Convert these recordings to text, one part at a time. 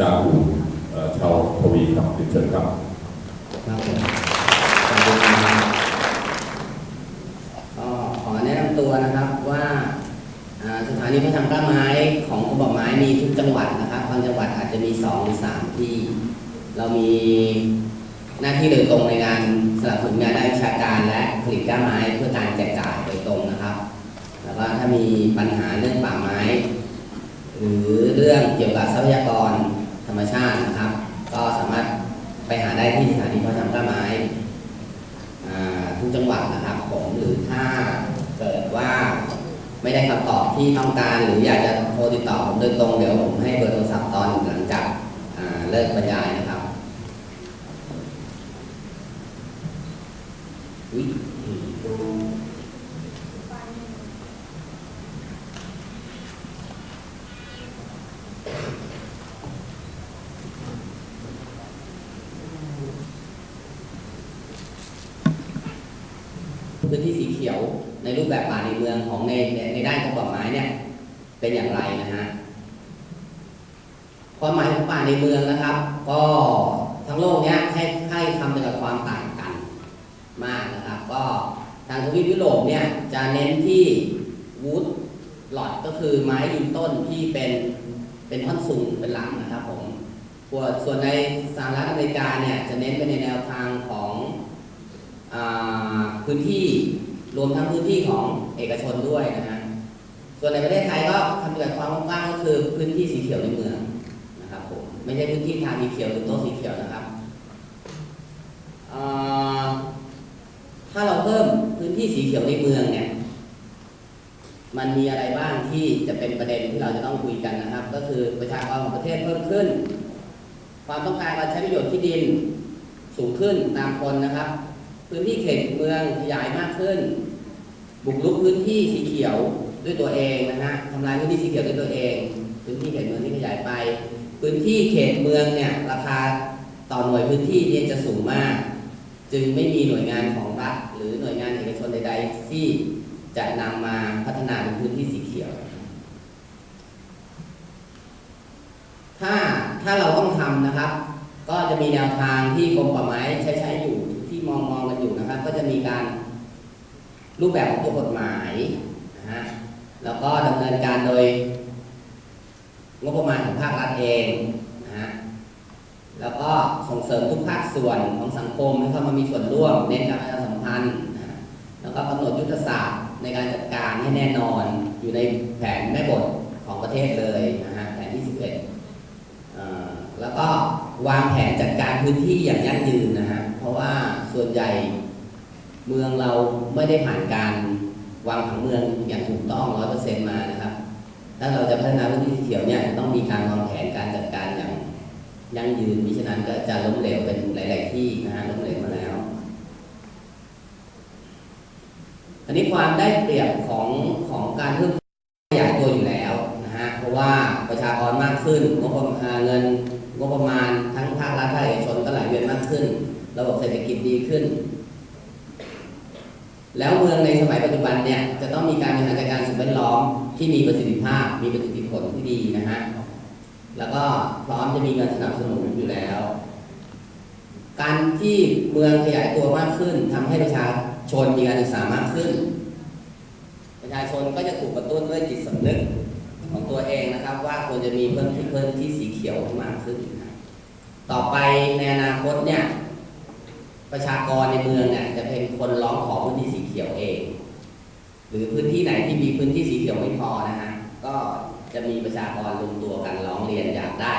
จาอูเอ่อชาวทวีครับเรียนเชิญครับครับผมสวัสดีครับก็ขอแนะนำตัวนะครับว่าสถานีพระทากล้าไม้ของกรมป่าไม้มีทุกจังหวัดนะครับบางจังหวัดอาจจะมีสองหรือสามที่ เรามีหน้าที่โดยตรงในการสนับสนุนงานด้านวิชาการและผลิตกล้าไม้เพื่อการแจกจ่ายโดยตรงนะครับ แล้วก็ถ้ามีปัญหาเรื่องป่าไม้ หรือเรื่องเกี่ยวกับทรัพยากร ชาตินะครับ ก็สามารถไปหาได้ที่สถานีเพาะชำกล้าไม้ทุกจังหวัดนะครับผมหรือถ้าเกิดว่าไม่ได้คำตอบที่ต้องการ หรืออยากจะโทรติดต่อผมโดยตรงเดี๋ยวผมให้เบอร์โทรศัพท์ตอนหลังจากเลิกบรรยายนะ รูปแบบป่าในเมืองของในในในด้านของป่าไม้เนี่ยเป็นอย่างไรนะฮะความหมายของป่าในเมืองนะครับ ก็ทั้งโลกเนี้ยให้ให้คำจำกัดความต่างกันมากนะครับ ก็ทางทวีปยุโรปเนี่ยจะเน้นที่วูดหลอดก็คือไม้ยืนต้นที่เป็นเป็นท่อนสูงเป็นหลังนะครับผมส่วนส่วนในสหรัฐอเมริกาเนี่ยจะเน้นไปในแนวทางของอพื้นที่ รวมทั้งพื้นที่ของเอกชนด้วยนะฮะส่วนในประเทศไทยก็คำจำกัดความกว้างก็คือพื้นที่สีเขียวในเมืองนะครับผมไม่ใช่พื้นที่ทางสีเขียวหรือโต๊ะสีเขียวนะครับถ้าเราเพิ่มพื้นที่สีเขียวในเมืองเนี่ยมันมีอะไรบ้างที่จะเป็นประเด็นที่เราจะต้องคุยกันนะครับ ก็คือประชากรของประเทศเพิ่มขึ้น ความต้องการการใช้ประโยชน์ที่ดินสูงขึ้นตามคนนะครับ พื้นที่เขตเมืองขยายมากขึ้น บุกรุกพื้นที่สีเขียวด้วยตัวเองนะฮะทำลายพื้นที่สีเขียวด้วยตัวเอง พื้นที่เขตเมืองที่ขยายไป พื้นที่เขตเมืองเนี่ยราคาต่อหน่วยพื้นที่เนี่ยจะสูงมาก จึงไม่มีหน่วยงานของรัฐหรือหน่วยงานเอกชนใด ๆ ที่จะนำมาพัฒนาเป็นพื้นที่สีเขียว ถ้าถ้าเราต้องทำนะครับ ก็จะมีแนวทางที่กรมป่าไม้ใช้ใช้อยู่ที่มองมอง ก็จะมีการรูปแบบของตัวกฎหมายนะฮะแล้วก็ดำเนินการโดยงบประมาณของภาครัฐเองนะฮะแล้วก็ส่งเสริมทุกภาคส่วนของสังคมให้เข้ามามีส่วนร่วมเน้นการประชาสัมพันธ์นะแล้วก็กำหนดยุทธศาสตร์ในการจัดการให้แน่นอนอยู่ในแผนแม่บทของประเทศเลยนะฮะแผนที่ 11 แล้วก็วางแผนจัดการพื้นที่อย่างยั่งยืนนะฮะเพราะว่าส่วนใหญ่ เมืองเราไม่ได้ผ่านการวางผังเมืองอย่างถูกต้องร้อยเปอร์เซ็นต์มานะครับ ถ้าเราจะพัฒนาพื้นที่สีเขียวเนี่ยต้องมีการวางแผนการจัดการอย่างยั่งยืนมิฉะนั้นก็จะล้มเหลวเป็นหลาย ๆ ที่นะฮะล้มเหลวมาแล้ว อันนี้ความได้เปรียบของของการเพิ่มขยายตัวอยู่แล้วนะฮะเพราะว่าประชากรมากขึ้นงบประมาณเงินงบประมาณทั้งภาครัฐภาคเอกชนก็ไหลเวียนมากขึ้น ระบบเศรษฐกิจดีขึ้น แล้วเมืองในสมัยปัจจุบันเนี่ยจะต้องมีการบริหารจัดการสิ่งแวดล้อมที่มีประสิทธิภาพ มีประสิทธิผลที่ดีนะฮะแล้วก็พร้อมจะมีเงินสนับสนุนอยู่แล้ว การที่เมืองขยายตัวมากขึ้นทำให้ประชาชนมีการศึกษามากขึ้น ประชาชนก็จะถูกกระตุ้นด้วยจิตสำนึกของตัวเองนะครับ ว่าควรจะมีเพิ่มที่เพิ่มที่สีเขียวมากขึ้น ต่อไปในอนาคตเนี่ยประชากรในเมืองเนี่ย คนร้องขอพื้นที่สีเขียวเอง หรือพื้นที่ไหนที่มีพื้นที่สีเขียวไม่พอนะฮะก็จะมีประชากรรวมตัวกันร้องเรียนอยากได้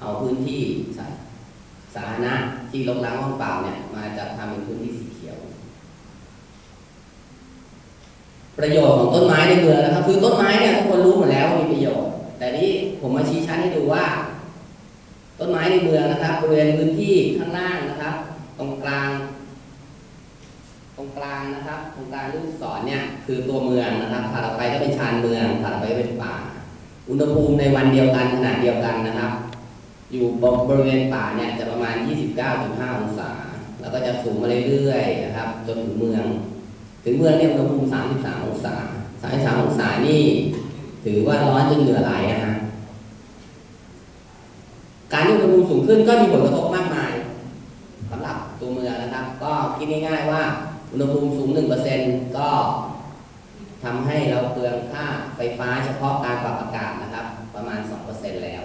เอาพื้นที่สาสาธารณะที่รกร้างว่างเปล่าเนี่ยมาจัดทำเป็นพื้นที่สีเขียว ประโยชน์ของต้นไม้ในเมืองนะครับ คือต้นไม้เนี่ยทุกคนรู้หมดแล้วมีประโยชน์ แต่นี่ผมมาชี้ชัดให้ดูว่า ต้นไม้ในเมืองนะครับบริเวณพื้นที่ข้างล่างนะครับ ตรงกลาง ตรงกลางนะครับตรงกลางลูกศรเนี่ยคือตัวเมืองนะครับถัดออกไปก็เป็นชานเมืองถัดออกไปเป็นป่า อุณหภูมิในวันเดียวกันขนาดเดียวกันนะครับ อยู่บริเวณป่าเนี่ยจะประมาณ 29.5 องศา แล้วก็จะสูงมาเรื่อยๆนะครับจนถึงเมือง ถึงเมืองเนี่ยอุณหภูมิ 33 องศา 33 องศานี่ถือว่าร้อนจนเหงื่อไหลนะฮะการที่อุณหภูมิสูงขึ้นก็มีผลกระทบมากมายสำหรับตัวเมืองนะครับ ก็คิดง่ายๆว่า อุณหภูมิสูง 1%ก็ทำให้เราเปลืองค่าไฟฟ้าเฉพาะการปรับอากาศนะครับ ประมาณ 2%แล้ว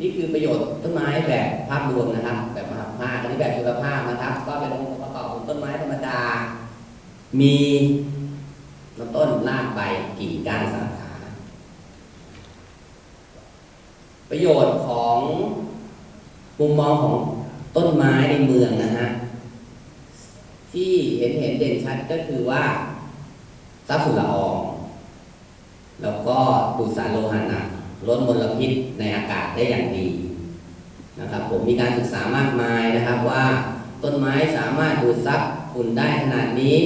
นี่คือประโยชน์ต้นไม้แบบภาพรวมนะครับ แบบมหาภาคอันนี้แบบจุลภาพนะครับ ก็เป็นองค์ประกอบของต้นไม้ธรรมดา มีลำต้นรากใบกิ่งก้านสาขา ประโยชน์ของมุมมองของต้นไม้ในเมืองนะฮะ ที่เห็นเห็นเด่นชัดก็คือว่าซับฝุ่นละอองแล้วก็ดูดสารโลหะหนักลดมลพิษในอากาศได้อย่างดีนะครับผมมีการศึกษามากมายนะครับว่าต้นไม้สามารถดูดซับฝุ่นได้ขนาดนี้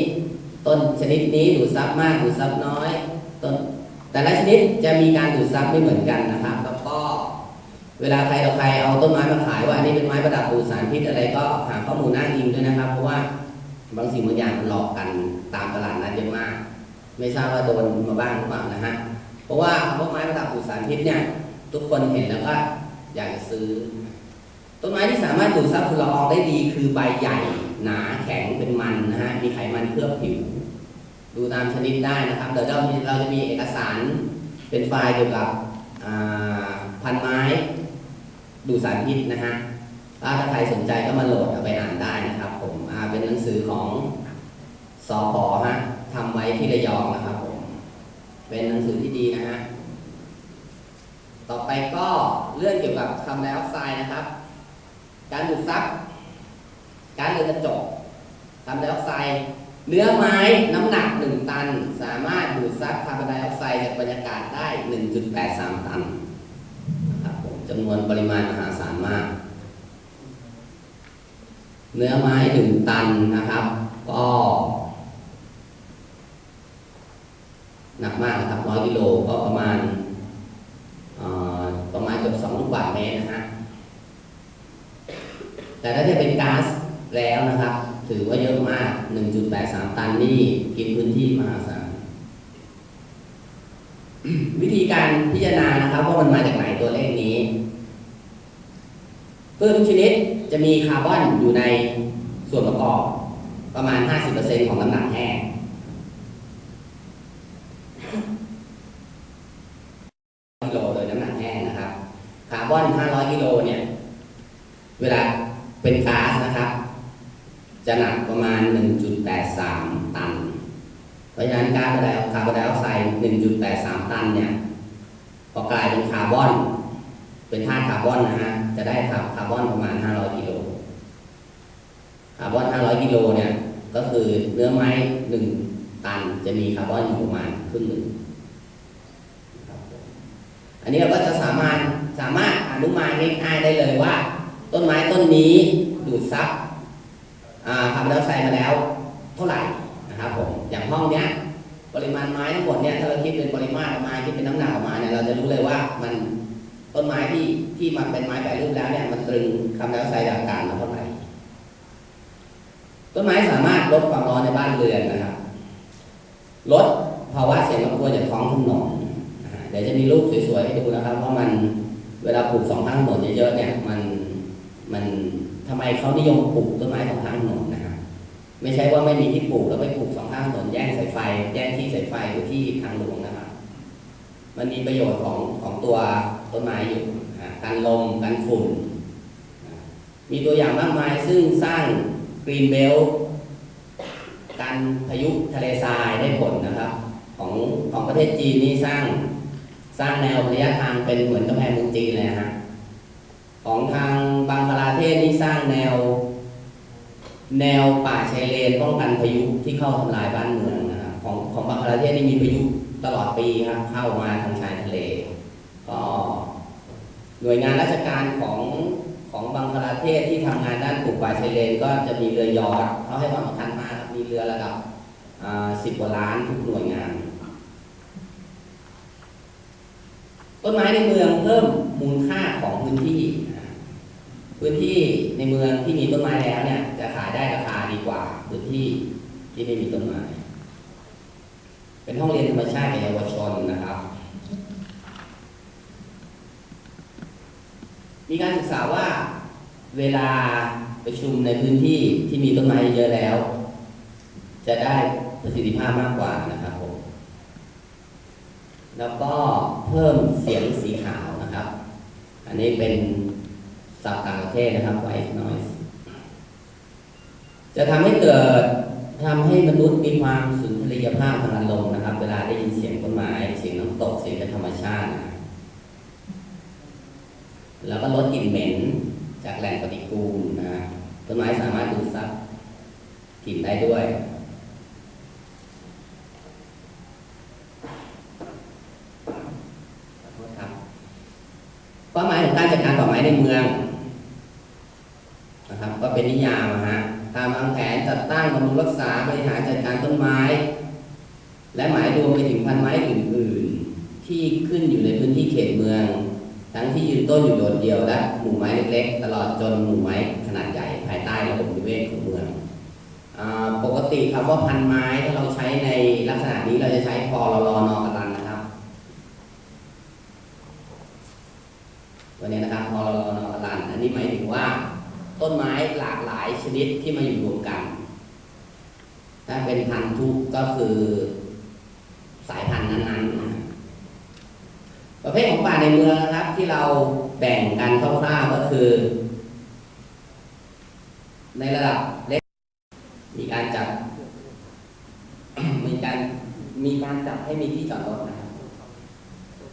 ต้นชนิดนี้ดูดซับมากดูดซับน้อยต้นแต่ละชนิดจะมีการดูดซับไม่เหมือนกันนะครับ แล้วก็เวลาใครเราใครเอาต้นไม้มาขายว่าอันนี้เป็นไม้ประดับดูดสารพิษอะไรก็หาข้อมูลอ้างอิงด้วยนะครับ เพราะว่า บางสิ่งบางอย่างหลอกกันตามตลาดนัดเยอะมาก ไม่ทราบว่าโดนมาบ้างหรือเปล่านะฮะเพราะว่าพวกไม้ประดับดูดสารพิษเนี่ย ทุกคนเห็นแล้วก็อยากจะซื้อ ต้นไม้ที่สามารถดูดซับฝุ่นละอองได้ดี คือใบใหญ่หนาแข็งเป็นมันนะฮะมีไขมันเคลือบผิว ดูตามชนิดได้นะครับเดี๋ยวเราเราจะมีเอกสารเป็นไฟล์เกี่ยวกับพันไม้ ดูสารพิษนะฮะ ถ้าใครสนใจก็มาโหลดเอาไปอ่านได้นะครับ ผมเป็นหนังสือของสอพอฮะทำไว้ที่ระยองนะครับ ผม เป็นหนังสือที่ดีนะฮะต่อไปก็เรื่องเกี่ยวกับคาร์บอนไดออกไซด์นะครับ การดูดซับการเรือนกระจกคาร์บอนไดออกไซด์เนื้อไม้น้ำหนัก 1 ตัน สามารถดูดซับคาร์บอนไดออกไซด์จากบรรยากาศได้ 1.83 ตันนะครับผมจำนวนปริมาณมหาศาลมาก เนื้อไม้1ตันนะครับ ก็หนักมากนะครับร้อยกิโลก็ประมาณประมาณเกือบสองลูกบาศก์เมตรนะฮะแต่ถ้าจะเป็นก๊าซแล้วนะครับ ถือว่าเยอะมาก 1.83 ตันนี่กินพื้นที่มหาศาลวิธีการพิจารณานะครับว่ามันมาจากไหนตัวเลขนี้พืชทุกชนิด จะมีคาร์บอนอยู่ในส่วนประกอบ ประมาณ 50%ของน้ำหนักแห้งกิโลโดยน้ำหนักแห้งนะครับ คาร์บอน 500 กิโลเนี่ย เวลาเป็นก๊าซนะครับ จะหนักประมาณ 1.83 ตัน เพราะฉะนั้นก๊าซไดคาร์บอนไดออกไซด์ 1.83 ตันเนี่ยพอกลายเป็นคาร์บอน เป็นธาตุคาร์บอนนะฮะ จะได้คาร์บอนประมาณ 500 กิโล คาร์บอน 500 กิโลเนี่ยก็คือเนื้อไม้1ตันจะมีคาร์บอนอยู่ประมาณครึ่งหนึ่งอันนี้เราก็จะสามารถสามารถอนุมานง่ายๆได้เลยว่า ต้นไม้ต้นนี้ดูดซับคาร์บอนไดออกไซด์มาแล้วเท่าไหร่นะครับผมอย่างห้องเนี้ยปริมาณไม้ทั้งหมดเนี่ยถ้าเราคิดเป็นปริมาตรออกมาคิดเป็นน้ำหนักออกมาเนี่ยเราจะรู้เลยว่ามันต้นไม้ที่ที่มันเป็นไม้แปรรูปแล้วเนี่ยมันตรึงคาร์บอนไดออกไซด์จากอากาศมาเท่าไหร่ ต้นไม้สามารถลดความร้อนในบ้านเรือนนะครับลดภาวะเสียงรบกวนจากท้องถนนเดี๋ยวจะมีรูปสวยๆให้ดูนะครับว่าะมันเวลาปลูกสองข้างถนนเยอะๆเนี่ยมันมันทำไมเขานิยมปลูกต้นไม้สองข้างถนนนะครับไม่ใช่ว่าไม่มีที่ปลูกแล้วไปปลูกสองข้างถนนแย่งสายไฟ แย่งที่สายไฟหรือที่ทางหลวงนะครับมันมีประโยชน์ของของตัวต้นไม้อยู่อ่ากันลมกันฝุ่น มีตัวอย่างมากมายซึ่งสร้าง กรีนเบลการพายุทะเลทรายได้ผลนะครับ ของของประเทศจีนนี่สร้างสร้างแนวระยะทางเป็นเหมือนกำแพงเมืองจีนเลยฮะของทางบังคลาเทศนี่สร้างแนว แนวป่าชายเลนป้องกันพายุที่เข้าทำลายบ้านเมืองนะครับของของบังคลาเทศนี่มีพายุตลอดปีครับเข้ามาทางชายทะเล ก็หน่วยงานราชการของ บังคลาเทศที่ทำงานด้านปลูกป่าชายเลนก็จะมีเรือยอชต์เขาให้ความสำคัญมากมีเรือระดับสิบกว่าล้านทุกหน่วยงาน ต้นไม้ในเมืองเพิ่มมูลค่าของพื้นที่ พื้นที่ในเมืองที่มีต้นไม้แล้วเนี่ยจะขายได้ราคาดีกว่าพื้นที่ที่ไม่มีต้นไม้ เป็นห้องเรียนธรรมชาติแก่เยาวชนนะครับ มีการศึกษาว่าเวลาประชุมในพื้นที่ที่มีต้นไม้เยอะแล้ว จะได้ประสิทธิภาพมากกว่านะครับผม แล้วก็เพิ่มเสียงสีขาวนะครับ อันนี้เป็นศัพท์ต่างประเทศนะครับ white noise จะทำให้เกิดทำให้มนุษย์มีความสุนทรียภาพทางอารมณ์นะครับ เวลาได้ยินเสียงต้นไม้ เสียงน้ำตก เสียงธรรมชาตินะ แล้วก็ลดกลิ่นเหม็นจากแหล่งปฏิกูลนะต้นไม้สามารถดูดซับกลิ่นได้ด้วยขอโทษครับเป้าหมายของการจัดการป่าไม้ในเมืองนะครับ ก็เป็นนิยามนะฮะตามวางแผนจัดตั้งบำรุงรักษาบริหารจัดการต้นไม้ และหมายรวมไปถึงพันไม้อื่น ๆ ที่ขึ้นอยู่ในพื้นที่เขตเมือง ทั้งที่ยืนต้นอยู่โดดเดี่ยวและหมู่ไม้เล็กๆตลอดจนหมู่ไม้ขนาดใหญ่ภายใต้ระบบนิเวศของเมืองอปกติคำว่าพันไม้ถ้าเราใช้ในลักษณะนี้เราจะใช้พอรลอนอกรันนะครับตัวนี้นะครับพอเรานอนรันอันนี้หมายถึงว่า ต้นไม้หลากหลายชนิดที่มาอยู่รวมกัน ถ้าเป็นพันธุ์ทุกก็คือสายพันธุ์นั้นๆ ประเภทของป่าในเมืองนะครับ ที่เราแบ่งกันคร่าวๆก็คือ ในระดับเล็ก มีการจัด มีการมีการจัดให้มีที่จอดรถนะครับ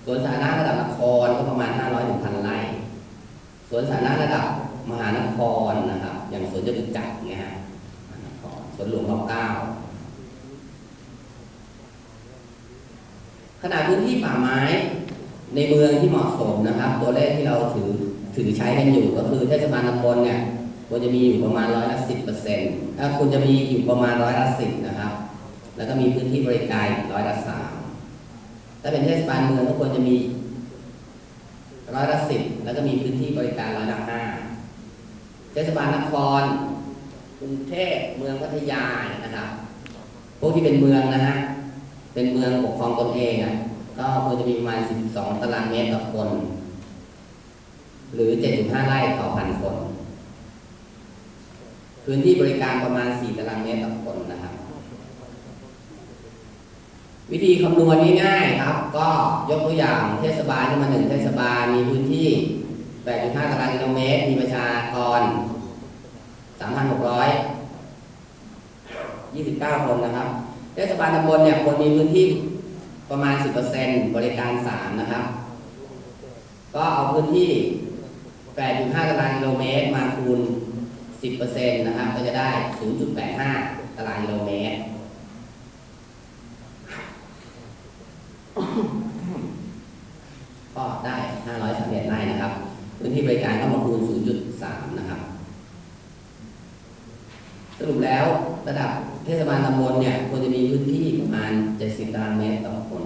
สวนสาธารณะระดับนครก็ประมาณ 500ถึงพันไร่สวนสาธารณะระดับมหานครนะครับ อย่างสวนจตุจักรเนี่ยฮะมหานครสวนหลวงรอเก้าขนาดพื้นที่ป่าไม้ ในเมืองที่เหมาะสมนะครับ ตัวเลขที่เราถือถือใช้กันอยู่ก็คือเทศบาลตำบลเนี่ยควรจะมีอยู่ประมาณร้อยละสิบเปอร์เซ็นต์ถ้าคุณจะมีอยู่ประมาณร้อยละสิบนะครับ แล้วก็มีพื้นที่บริการร้อยละสามถ้าเป็นเทศบาลเมืองก็ควรจะมีร้อยละสิบแล้วก็มีพื้นที่บริการร้อยละห้าเทศบาลนครกรุงเทพเมืองพัทยาเนี่ยนะครับ พวกที่เป็นเมืองนะฮะเป็นเมืองปกครองตนเองอะ ก็ควรจะมีประมาณ 12 ตารางเมตรต่อคน หรือ 7.5 ไร่ต่อพันคน พื้นที่บริการประมาณ 4 ตารางเมตรต่อคนนะครับ วิธีคำนวณง่ายๆครับ ก็ยกตัวอย่างเทศบาลขึ้นมาหนึ่งเทศบาลมีพื้นที่ 8.5 ตารางกิโลเมตร มีประชากร 3,629 คนนะครับ เทศบาลตำบลเนี่ยควรมีพื้นที่ ประมาณ 10%บริการ 3 นะครับ ก็เอาพื้นที่ 8.5 ตารางกิโลเมตร มาคูณ 10%นะครับ ก็จะได้ 0.85 ตารางกิโลเมตร ก็ได้ 531ไร่นะครับ พื้นที่บริการก็มาคูณ 0.3 นะครับ สรุปแล้วระดับเทศบาลตำบลเนี่ยควรจะมีพื้นที่ประมาณ 70 ตารางเมตรต่อคน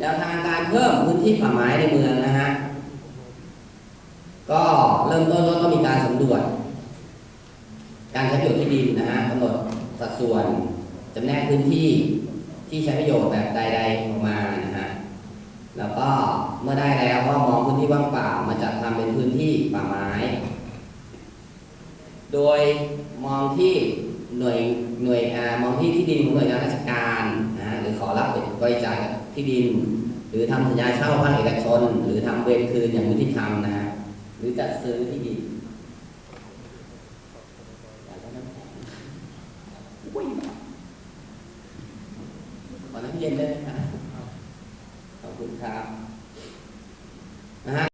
แนวทางการเพิ่มพื้นที่ป่าไม้ในเมืองนะฮะ ก็เริ่มต้นก็ต้องมีการสำรวจ การใช้ประโยชน์ที่ดินนะฮะกำหนดสัดส่วนจำแนกพื้นที่ที่ใช้ประโยชน์แบบใดๆออกมานะฮะ แล้วก็เมื่อได้แล้วก็มองพื้นที่ว่างเปล่ามาจัดทำเป็นพื้นที่ป่าไม้ โดยมองที่หน่วยหน่วยอ่ามองที่ที่ดินของหน่วยงานราชการนะฮะหรือขอรับบริจาค ที่ดิน หรือทำสัญญาเช่าภาคเอกชน หรือทำเวรคืนอย่างยุติธรรมนะฮะหรือจัดซื้อที่ดิน